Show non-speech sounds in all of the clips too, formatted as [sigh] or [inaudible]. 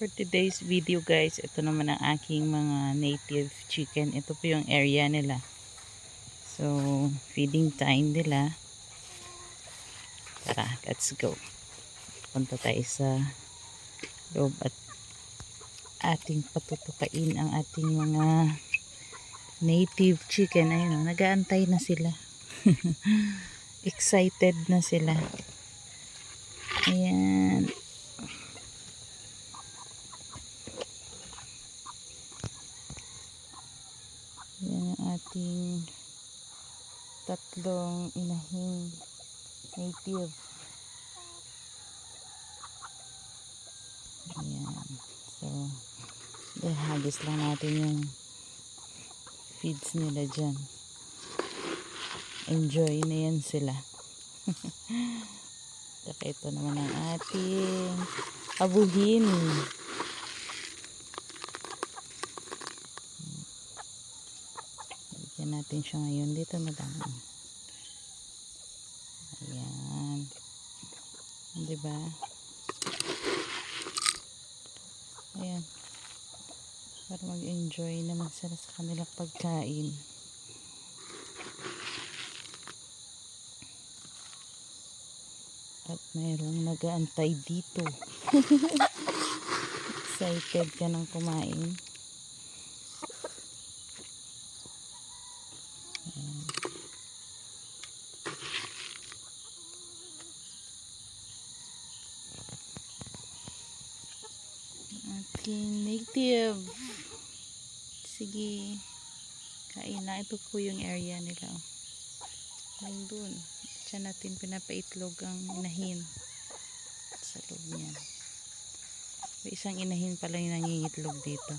For today's video guys, ito naman ang aking mga native chicken. Ito po yung area nila. So, feeding time nila. Tara, let's go. Punta tayo sa loob at ating patutukain ang ating mga native chicken. Ayun nag-aantay na sila. [laughs] Excited na sila. Ayan. Ating tatlong inahing native. Ayan. So, ihagis lang natin yung feeds nila dyan. Enjoy na yan sila. [laughs] Saka ito naman ang ating abuhin. Bigyan natin siya ngayon. Dito na lang. Ayan. Diba? Ayan. Para mag-enjoy naman sila sa kanilang pagkain. At mayroong nag-aantay dito. [laughs] Excited ka ng kumain. Ating native. Sige. Kain na. Ito po yung area nila. Ayun dun. Diyan natin pinapaitlog ang inahin. Sa loob niyan. May isang inahin pala yung nangingitlog dito.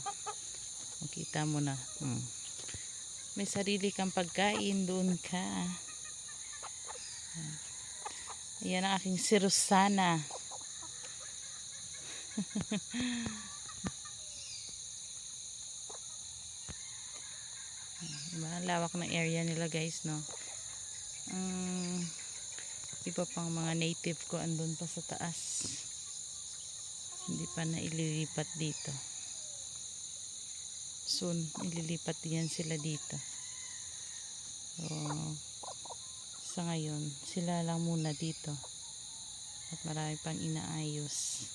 Makita mo na. Hmm. May sarili kang pagkain. Doon ka. Ayan ang aking si [laughs] diba? Lawak ng area nila guys no? Ang iba pang mga native ko andun pa sa taas. Hindi pa na ililipat dito. Soon ililipat din sila dito. So sa ngayon sila lang muna dito. At marami pang inaayos